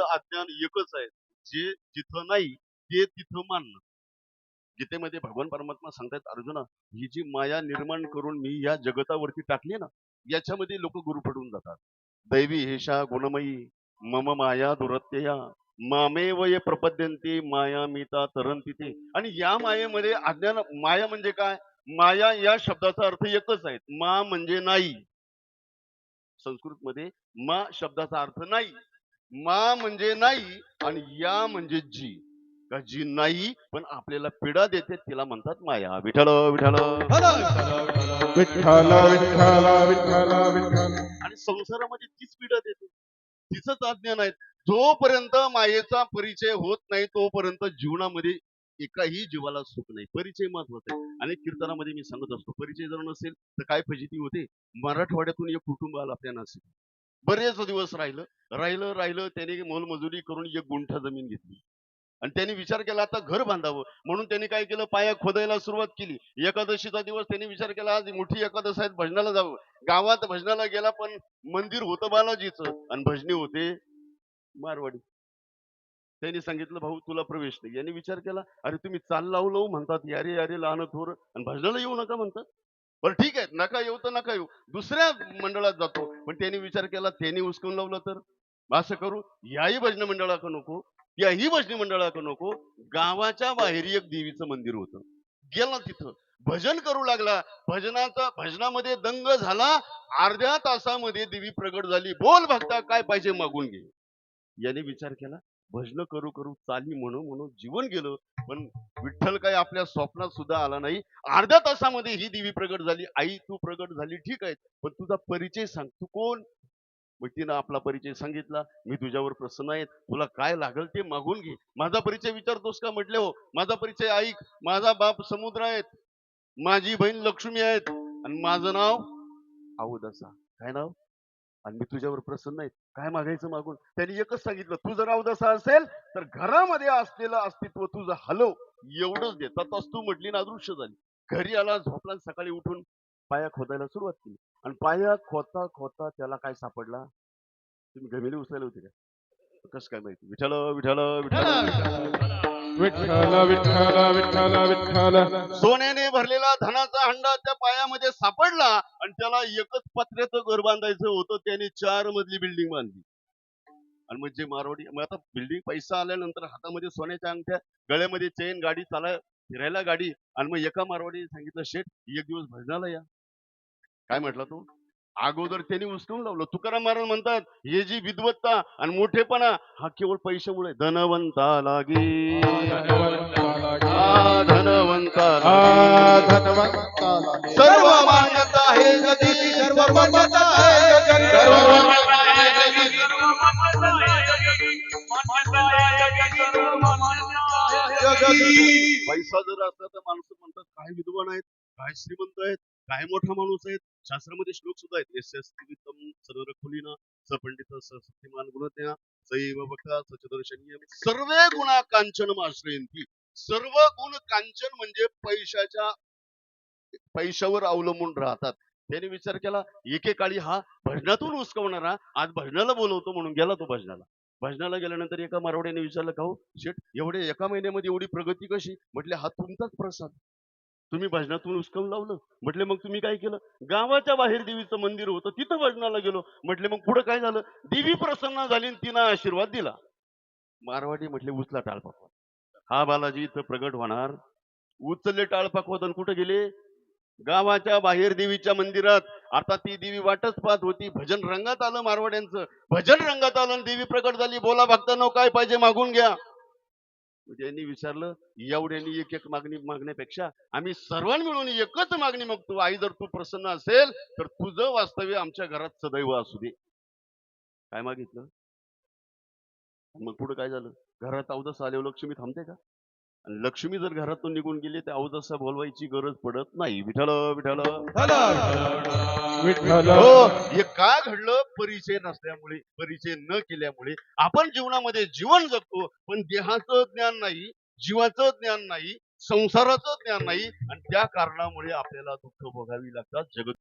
मूळ अज्ञान एकच आहे. जे जिथं नाही ते तिथं मानणं. गीतेमध्ये भगवान परमात्मा सांगतायत अर्जुना ही जी माया निर्माण करून मी या जगतावरती टाकली ना याच्यामध्ये लोक गुरु पडून जातात. दैवी हेषा गुणमयी मम माया दुरत्यया मामेव ये प्रपद्यंते माया मिता तरंती ते. आणि या मायेमध्ये अज्ञान माया म्हणजे काय? माया या शब्दाचा अर्थ एकच आहे. मा म्हणजे नाही. संस्कृत मध्ये मा शब्दाचा अर्थ नाही. मा म्हणजे नाही आणि या म्हणजे जी. का जी नाही पण आपल्याला पीडा देते तिला म्हणतात माया. विठ्ठल विठ्ठल. विठ्ठल विठ्ठल विठ्ठल विठ्ठल. आणि संसारामध्ये तीच पीडा देते. तिचंच अज्ञान आहे. जोपर्यंत मायेचा परिचय होत नाही तोपर्यंत जीवनामध्ये एकाही जीवाला सुख नाही. परिचय महत्त्वाचा आहे. आणि कीर्तनामध्ये मी सांगत असतो परिचय जर नसेल तर काय फजिती होते? मराठवाड्यातून एक कुटुंब आलं आपल्या नाशिक बरेच दिवस राहिलं. राहिलं राहिलं त्याने मोलमजुरी करून एक गुंठा जमीन घेतली. आणि त्यांनी विचार केला आता घर बांधावं. म्हणून त्यांनी काय केलं पाया खोदायला सुरुवात केली. एकादशीचा दिवस त्यांनी विचार केला आज मोठी एकादश आहेत भजनाला जावं. गावात भजनाला गेला पण मंदिर होतं बालाजीचं. आणि भजनी होते मारवाडी. त्यांनी सांगितलं भाऊ तुला प्रवेश नाही यांनी विचार केला अरे तुम्ही चाल लावू लावू म्हणतात. यारे यारे लहान थोर. आणि भजनाला येऊ नका म्हणतात. बरं ठीक आहे. नका येऊ तर नका येऊ. दुसऱ्या मंडळात जातो. पण त्यांनी विचार केला त्यांनी उचकून लावलं तर? असं करू याही भजन मंडळाक नको याही भजनी मंडळाक नको. गावाच्या बाहेर एक देवीचं मंदिर होतं. गेला तिथं. भजन करू लागला. भजनाचा भजनामध्ये दंग झाला. अर्ध्या तासामध्ये देवी प्रगट झाली. बोल भक्ता काय पाहिजे मागून घे. याने विचार केला भजन करू करू चाली म्हणू म्हणून जीवन गेलं. पण विठ्ठल काय आपल्या स्वप्नात सुद्धा आला नाही. अर्ध्या तासामध्ये ही देवी प्रगट झाली. आई तू प्रगट झाली ठीक आहे. पण तुझा परिचय सांग. तू कोण? मग तिनं आपला परिचय सांगितला. मी तुझ्यावर प्रसन्न आहे. तुला काय लागल ते मागून घे. माझा परिचय विचारतोस का म्हटले हो? माझा परिचय ऐक. माझा बाप समुद्र आहेत. माझी बहीण लक्ष्मी आहेत. आणि माझं नाव अवदसा काय नाव? आणि मी तुझ्यावर प्रसन्न आहे. काय मागायचं मागून? त्यांनी एकच सांगितलं तू जर अवदसा असेल तर घरामध्ये असलेलं अस्तित्व तुझं हलव. एवढंच दे. तसं तू म्हटली ना अदृश्य झाली. घरी आला झोपला सकाळी उठून पाया खोदायला सुरुवात केली. आणि पाया खोता खोता त्याला काय सापडला? तुम्ही घमेली उचलायला होते का? कसं काय माहिती? विठाल विठाल विठाल विठ्ठल विठ्ठल विठ्ठल विठ्ठल. सोन्याने भरलेला धनाचा हंडा त्या पायामध्ये सापडला आणि त्याला एकच पत्र्याचं घर बांधायचं होतं त्याने चार मजली बिल्डिंग बांधली. आणि मग जे मारवाडी मग आता बिल्डिंग पैसा आल्यानंतर हातामध्ये सोन्याच्या अंगठ्या गळ्यामध्ये चेन गाडी चालाय फिरायला गाडी. आणि मग एका मारवाडीने सांगितलं शेठ एक दिवस भजनाला या. काय म्हटला तू? अगोदर त्यांनी उचलून लावलं. तुकाराम महाराज म्हणतात हे जी विद्वत्ता आणि मोठेपणा हा केवळ पैशामुळे. धनवंता लागे. आ, धनवंता आ लागे. धनवंताला सर्व मान्यता आहे जगी सर्व मान्यता आहे जगी सर्व पैसा जर असला तर माणसं म्हणतात काय विद्वान आहेत काय श्रीमंत आहेत. काय मोठा माणूस आहे शास्त्रामध्ये श्लोक सुद्धा आहेत. एस सर्व खुलीना सपंडित सशक्तिमान गुणज्ञा सैव भक्ता सचदर्शनीय सर्व गुणा कांचन आश्रयंती. सर्व गुण कांचन म्हणजे पैशाच्या पैशावर अवलंबून राहतात. त्याने विचार केला एकेकाळी हा भजनातून उसकवणारा आज भजनाला बोलवतो म्हणून गेला तो भजनाला. भजनाला गेल्यानंतर एका मारवड्याने विचारलं का हो शेठ एवढे एका महिन्यामध्ये एवढी प्रगती कशी? म्हटले हा तुमचाच प्रसाद. तुम्ही भजनातून उचकवून लावलं. म्हटले मग तुम्ही काय केलं? गावाच्या बाहेर देवीचं मंदिर होतं. तिथं भजनाला गेलो. म्हटले मग पुढं काय झालं? देवी प्रसन्न झाली आणि तिनं आशीर्वाद दिला. मारवाडी म्हटले उचला टाळपाकवाद हा बालाजी इथं प्रगट होणार. उचलले टाळपाकवाद आणि कुठं गेले? गावाच्या बाहेर देवीच्या मंदिरात. आता ती देवी वाटच पाहत होती. भजन रंगात आलं मारवाड्यांचं. भजन रंगात आलं आणि देवी प्रकट झाली. बोला भक्तांनो काय पाहिजे मागून घ्या. म्हणजे त्यांनी विचारलं एवढ्यांनी एक एक मागणी मागण्यापेक्षा आम्ही सर्वांनी मिळून एकच मागणी मागतो. आई जर तू प्रसन्न असेल तर तुझं वास्तव्य आमच्या घरात सदैव असू दे. काय मागितलं? मग पुढे काय झालं? घरात अवदस आल्यावर लक्ष्मी थांबते का? लक्ष्मी जर घरातून निघून गेली तर अवदसा बोलवायची गरज पडत नाही. विठ्ठल विठ्ठल. विठ्ठल. हो हे का घडलं? परिचय नसल्यामुळे परिचय न केल्यामुळे आपण जीवनामध्ये जीवन जगतो पण देहाचं ज्ञान नाही जीवाचं ज्ञान नाही संसाराचं ज्ञान नाही आणि त्या कारणामुळे आपल्याला दुःख भोगावी लागतात जगत